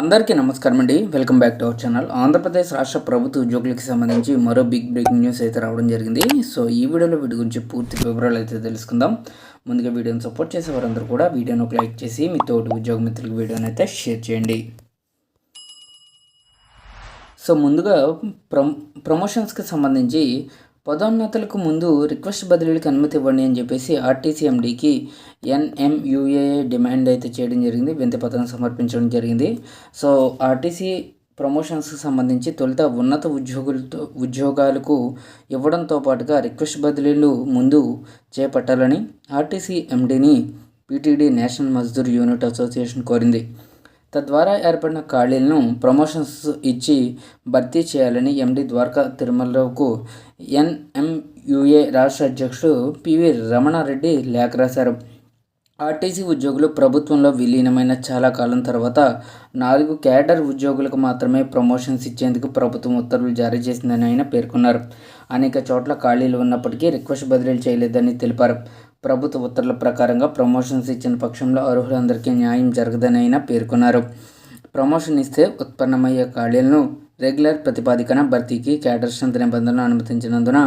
అందరికీ నమస్కారం అండి. Welcome back to our channel. Andhra Pradesh రాష్ట్ర ప్రభుత్వ ఉద్యోగులకి సంబంధించి మరో బిగ్ బ్రేకింగ్ న్యూస్ అయితే రావడం జరిగింది. సో ఈ వీడియోలో వీటి గురించి పూర్తి వివరాలు అయితే తెలుసుకుందాం. ముందుగా వీడియోని సపోర్ట్ చేసే వారందరూ కూడా వీడియోను ఒక లైక్ చేసి మీ తోటి ఉద్యోగ మిత్రులకు వీడియోని అయితే షేర్ చేయండి. సో ముందుగా ప్రమోషన్స్కి సంబంధించి పదోన్నతులకు ముందు రిక్వెస్ట్ బదిలీలకు అనుమతి ఇవ్వండి అని చెప్పేసి ఆర్టీసీ ఎండీకి ఎన్ఎంయుఏ డిమాండ్ అయితే చేయడం జరిగింది వింత పత్రం సమర్పించడం జరిగింది. సో ఆర్టీసీ ప్రమోషన్స్కి సంబంధించి తొలుత ఉన్నత ఉద్యోగులతో ఉద్యోగాలకు ఇవ్వడంతో పాటుగా రిక్వెస్ట్ బదిలీలు ముందు చేపట్టాలని RTC ఎండీని PTD national Mazdoor unit association కోరింది. తద్వారా ఏర్పడిన ఖాళీలను ప్రమోషన్స్ ఇచ్చి భర్తీ చేయాలని ఎండి ద్వారకా తిరుమలరావుకు ఎన్ఎంయుఏ రాష్ట్ర అధ్యక్షుడు పివి రమణారెడ్డి లేఖ రాశారు. ఆర్టీసీ ఉద్యోగులు ప్రభుత్వంలో విలీనమైన చాలా కాలం తర్వాత నాలుగు క్యాడర్ ఉద్యోగులకు మాత్రమే ప్రమోషన్స్ ఇచ్చేందుకు ప్రభుత్వం ఉత్తర్వులు జారీ చేసిందని ఆయన పేర్కొన్నారు. అనేక చోట్ల ఖాళీలు ఉన్నప్పటికీ రిక్వెస్ట్ బదిలీలు చేయలేదని తెలిపారు. ప్రభుత్వ ఉత్తర్వుల ప్రకారంగా ప్రమోషన్స్ ఇచ్చిన పక్షంలో అర్హులందరికీ న్యాయం జరగదని ఆయన పేర్కొన్నారు. ప్రమోషన్ ఇస్తే ఉత్పన్నమయ్యే ఖాళీలను రెగ్యులర్ ప్రతిపాదికన భర్తీకి క్యాడర్ స్ట్రెంత్ నిబంధనలు అనుమతించినందున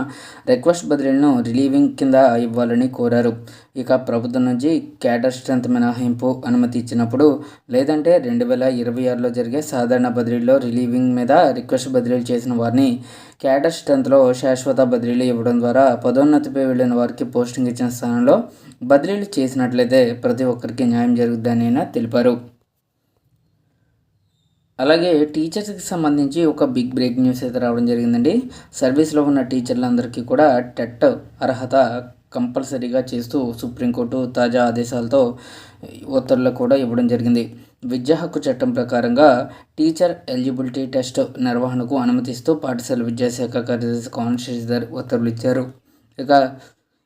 రిక్వెస్ట్ బదిలీలను రిలీవింగ్ కింద ఇవ్వాలని కోరారు. ఇక ప్రభుత్వం నుంచి క్యాడర్ స్ట్రెంత్ మినహాయింపు అనుమతి ఇచ్చినప్పుడు లేదంటే రెండు వేల ఇరవై ఆరులో జరిగే సాధారణ బదిలీలో రిలీవింగ్ మీద రిక్వెస్ట్ బదిలీలు చేసిన వారిని క్యాడర్ స్ట్రెంత్లో శాశ్వత బదిలీలు ఇవ్వడం ద్వారా పదోన్నతిపై వెళ్ళిన వారికి పోస్టింగ్ ఇచ్చిన స్థానంలో బదిలీలు చేసినట్లయితే ప్రతి ఒక్కరికి న్యాయం జరుగుతుందని ఆయన తెలిపారు. అలాగే టీచర్స్కి సంబంధించి ఒక బిగ్ బ్రేక్ న్యూస్ అయితే రావడం జరిగిందండి. సర్వీస్లో ఉన్న టీచర్లందరికీ కూడా టెట్ అర్హత కంపల్సరీగా చేస్తూ సుప్రీంకోర్టు తాజా ఆదేశాలతో ఉత్తర్వులు కూడా ఇవ్వడం జరిగింది. విద్యా హక్కు చట్టం ప్రకారంగా టీచర్ ఎలిజిబిలిటీ టెస్ట్ నిర్వహణకు అనుమతిస్తూ పాఠశాల విద్యాశాఖ కార్యదర్శి కాన్షియస్దర్ ఉత్తర్వులు ఇచ్చారు. ఇక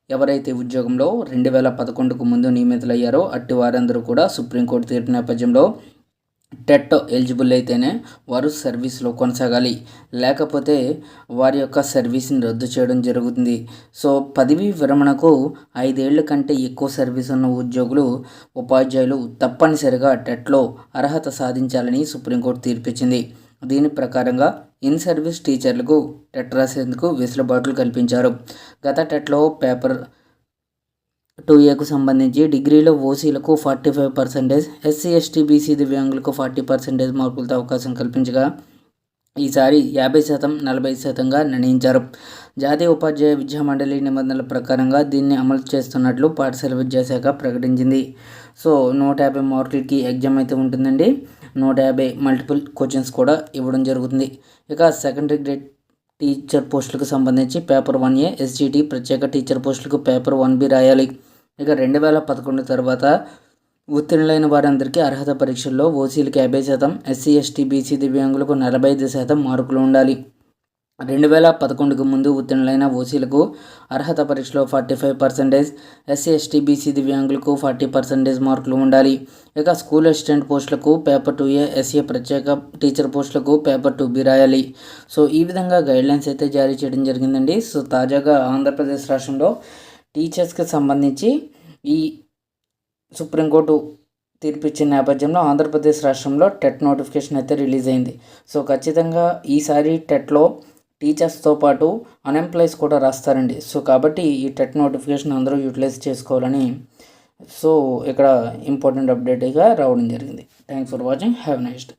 ఎవరైతే ఉద్యోగంలో రెండు వేల పదకొండుకు ముందు నియమితులయ్యారో అట్టి వారందరూ కూడా సుప్రీంకోర్టు తీర్పు నేపథ్యంలో టెట్ ఎలిజిబుల్ అయితేనే వారు సర్వీస్లో కొనసాగాలి. లేకపోతే వారి యొక్క సర్వీస్ని రద్దు చేయడం జరుగుతుంది. సో పదవీ విరమణకు ఐదేళ్ళ కంటే ఎక్కువ సర్వీస్ ఉన్న ఉద్యోగులు ఉపాధ్యాయులు తప్పనిసరిగా టెట్లో అర్హత సాధించాలని సుప్రీంకోర్టు తీర్పిచ్చింది. దీని ప్రకారంగా ఇన్ సర్వీస్ టీచర్లకు టెట్ రాసేందుకు వెసులుబాట్లు కల్పించారు. గత టెట్లో పేపర్ టూ ఏకు సంబంధించి డిగ్రీలో ఓసీలకు forty five percentage SC ST BC దివ్యాంగులకు ఫార్టీ పర్సెంటేజ్ మార్కులతో అవకాశం కల్పించగా ఈసారి యాభై శాతం నలభై శాతంగా నిర్ణయించారు. జాతీయ ఉపాధ్యాయ విద్యా మండలి నిబంధనల ప్రకారంగా దీన్ని అమలు చేస్తున్నట్లు పాఠశాల విద్యాశాఖ ప్రకటించింది. సో నూట యాభై మార్కులకి ఎగ్జామ్ అయితే ఉంటుందండి. నూట యాభై మల్టిపుల్ కోచింగ్స్ కూడా ఇవ్వడం జరుగుతుంది. ఇక సెకండరీ గ్రేడ్ టీచర్ పోస్టులకు సంబంధించి పేపర్ వన్ ఏ ఎస్జిటి ప్రత్యేక టీచర్ పోస్టులకు పేపర్ వన్ బి రాయాలి. ఇక రెండు వేల పదకొండు తర్వాత ఉత్తీర్ణులైన వారందరికీ అర్హత పరీక్షల్లో ఓసీలకు యాభై శాతం ఎస్సీ ఎస్టీ బీసీ దివ్యాంగులకు నలభై ఐదు శాతం మార్కులు ఉండాలి. రెండు వేల పదకొండుకు ముందు ఉత్తీర్ణులైన ఓసీలకు అర్హత పరీక్షలో forty five percentage SC ST BC దివ్యాంగులకు ఫార్టీ పర్సెంటేజ్ మార్కులు ఉండాలి. ఇక స్కూల్ అసిస్టెంట్ పోస్టులకు పేపర్ టూ ఏ ఎస్ఏ ప్రత్యేక టీచర్ పోస్టులకు పేపర్ టూ బి రాయాలి. సో ఈ విధంగా గైడ్లైన్స్ అయితే జారీ చేయడం జరిగిందండి. సో తాజాగా ఆంధ్రప్రదేశ్ రాష్ట్రంలో టీచర్స్కి సంబంధించి ఈ సుప్రీంకోర్టు తీర్పు ఇచ్చిన నేపథ్యంలో ఆంధ్రప్రదేశ్ రాష్ట్రంలో టెట్ నోటిఫికేషన్ అయితే రిలీజ్ అయింది. సో ఖచ్చితంగా ఈసారి టెట్లో టీచర్స్తో పాటు అన్ఎంప్లాయీస్ కూడా రాస్తారండి. సో కాబట్టి ఈ టెట్ నోటిఫికేషన్ అందరూ యూటిలైజ్ చేసుకోవాలని సో ఇక్కడ ఇంపార్టెంట్ అప్డేట్గా రావడం జరిగింది. Thanks for watching. Have next